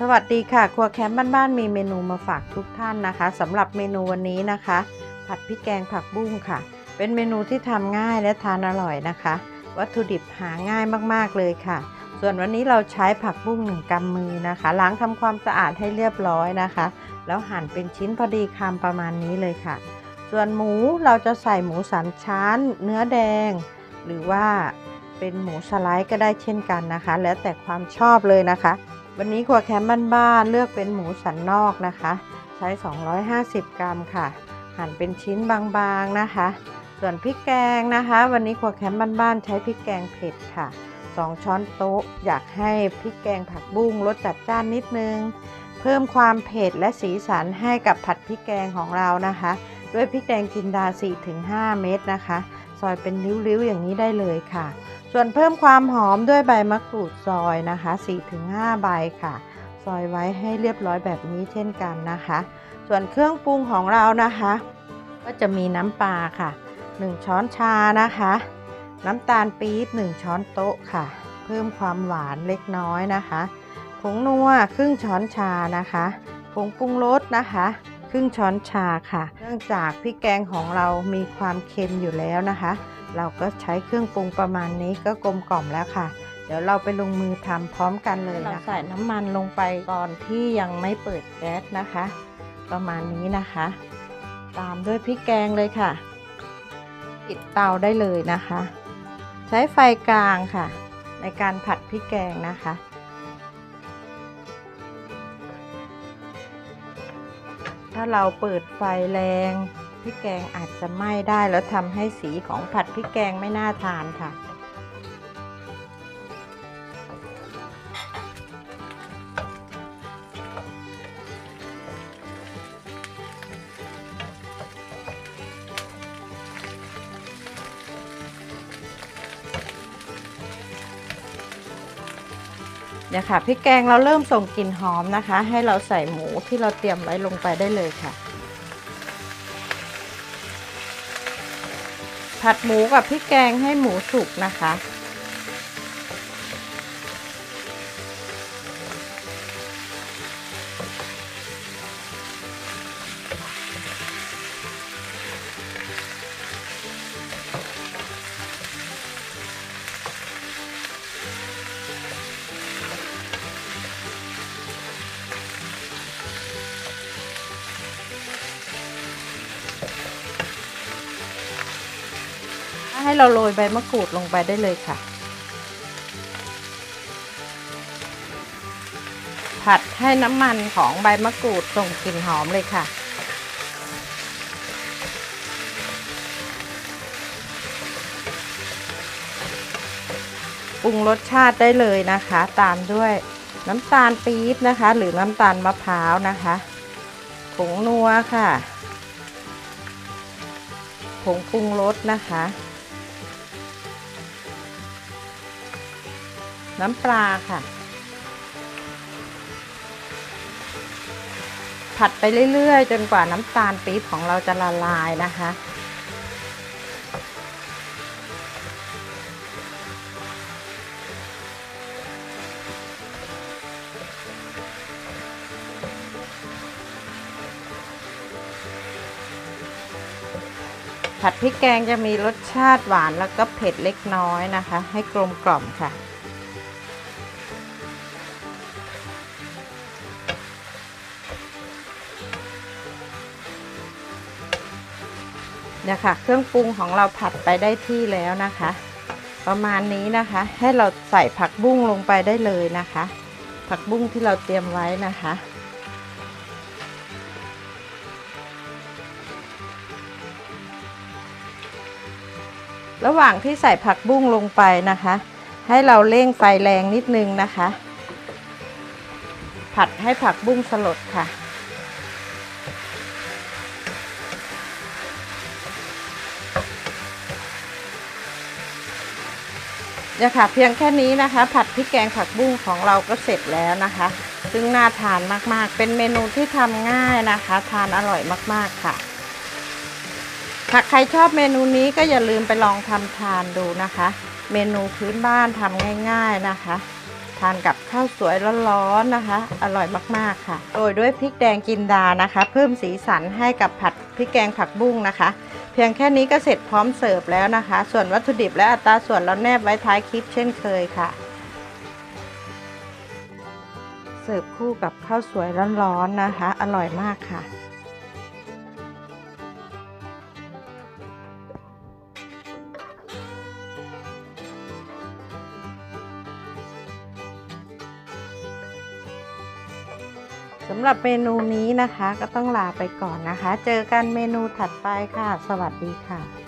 สวัสดีค่ะ ครัวแคมป์บ้านๆมีเมนูมาฝากทุกท่านนะคะสำหรับเมนูวันนี้นะคะ ผัดพริกแกงผักบุ้งค่ะ เป็นเมนูที่ทำง่ายและทานอร่อยนะคะ วัตถุดิบหาง่ายมากๆเลยค่ะ ส่วนวันนี้เราใช้ผักบุ้งหนึ่งกำมือนะคะ ล้างทำความสะอาดให้เรียบร้อยนะคะ แล้วหั่นเป็นชิ้นพอดีคำประมาณนี้เลยค่ะ ส่วนหมูเราจะใส่หมูสันชั้น เนื้อแดง หรือว่าเป็นหมูสไลด์ก็ได้เช่นกันนะคะ แล้วแต่ความชอบเลยนะคะ วันนี้ครัวแคมป์บ้านๆเลือกเป็นหมูสันนอกนะคะ ใช้ 250 กรัมค่ะ หั่นเป็นชิ้นบางๆนะคะ ส่วนพริกแกงนะคะ วันนี้ครัวแคมป์บ้านๆใช้พริกแกงเผ็ดค่ะ 2 ช้อนโต๊ะ อยากให้พริกแกงผักบุ้งรสจัดจ้านนิดนึง เพิ่มความเผ็ดและสีสันให้กับผัดพริกแกงของเรานะคะ ด้วยพริกแดงจินดา 4-5 เม็ดนะคะ ซอยเป็นริ้วๆอย่างนี้ได้เลยค่ะ ส่วนเพิ่มความหอมด้วยใบมะกรูดซอยนะคะ 4-5 ใบค่ะ ซอยไว้ให้เรียบร้อยแบบนี้เช่นกันนะคะ ส่วนเครื่องปรุงของเรานะคะ ก็จะมีน้ำปลาค่ะ 1 ช้อนชานะคะ น้ำตาลปี๊บ1 ช้อนโต๊ะค่ะ เพิ่มความหวานเล็กน้อยนะคะผงนัวครึ่งช้อนชานะคะผงปรุงรสนะคะครึ่งช้อนชาค่ะ เนื่องจากพริกแกงของเรามีความเค็มอยู่แล้วนะคะ เราก็ใช้เครื่องปรุงประมาณนี้ก็กลมกล่อมแล้วค่ะ เดี๋ยวเราไปลงมือทำพร้อมกันเลยนะคะใส่น้ำมันลงไปก่อนที่ยังไม่เปิดแก๊สนะคะ ประมาณนี้นะคะ ตามด้วยพริกแกงเลยค่ะปิดเตาได้เลยนะคะ ใช้ไฟกลางค่ะ ในการผัดพริกแกงนะคะถ้าเราเปิดไฟแรง พริกแกงอาจจะไหม้ได้แล้วทำให้สีของผัดพริกแกงไม่น่าทานค่ะ เนี่ยค่ะพริกแกงเราเริ่มส่งกลิ่นหอมนะคะ ให้เราใส่หมูที่เราเตรียมไว้ลงไปได้เลยค่ะ ผัดหมูกับพริกแกงให้หมูสุกนะคะ ให้เราโรยใบมะกรูดลงไปได้เลยค่ะ ผัดให้น้ำมันของใบมะกรูดส่งกลิ่นหอมเลยค่ะ ปรุงรสชาติได้เลยนะคะ ตามด้วยน้ำตาลปี๊บนะคะ หรือน้ำตาลมะพร้าวนะคะผงนัวค่ะผงปรุงรสนะคะ น้ำปลาค่ะ ผัดไปเรื่อยๆ จนกว่าน้ำตาลปี๊บของเราจะละลายนะคะ ผัดพริกแกงจะมีรสชาติหวานแล้วก็เผ็ดเล็กน้อยนะคะ ให้กลมกล่อมค่ะ เนี่ยค่ะ เครื่องปรุงของเราผัดไปได้ที่แล้วนะคะ ประมาณนี้นะคะ ให้เราใส่ผักบุ้งลงไปได้เลยนะคะ ผักบุ้งที่เราเตรียมไว้นะคะระหว่างที่ใส่ผักบุ้งลงไปนะคะ ให้เราเร่งไฟแรงนิดนึงนะคะ ผัดให้ผักบุ้งสลดค่ะ เนี่ยค่ะเพียงแค่นี้นะคะ ผัดพริกแกงผักบุ้งของเราก็เสร็จแล้วนะคะ ซึ่งน่าทานมากๆ เป็นเมนูที่ทำง่ายนะคะ ทานอร่อยมากๆค่ะหากใครชอบเมนูนี้ก็อย่าลืมไปลองทำทานดูนะคะ เมนูพื้นบ้านทำง่าย ๆนะคะ ทานกับข้าวสวยร้อนๆนะคะ อร่อยมากๆค่ะ โรยด้วยพริกแดงจินดานะคะ เพิ่มสีสันให้กับผัดพริกแกงผักบุ้งนะคะ เพียงแค่นี้ก็เสร็จพร้อมเสิร์ฟแล้วนะคะ ส่วนวัตถุดิบและอัตราส่วนเราแนบไว้ท้ายคลิปเช่นเคยค่ะ เสิร์ฟคู่กับข้าวสวยร้อนๆนะคะ อร่อยมากค่ะ สำหรับเมนูนี้นะคะก็ต้องลาไปก่อนนะคะ เจอกันเมนูถัดไปค่ะ สวัสดีค่ะ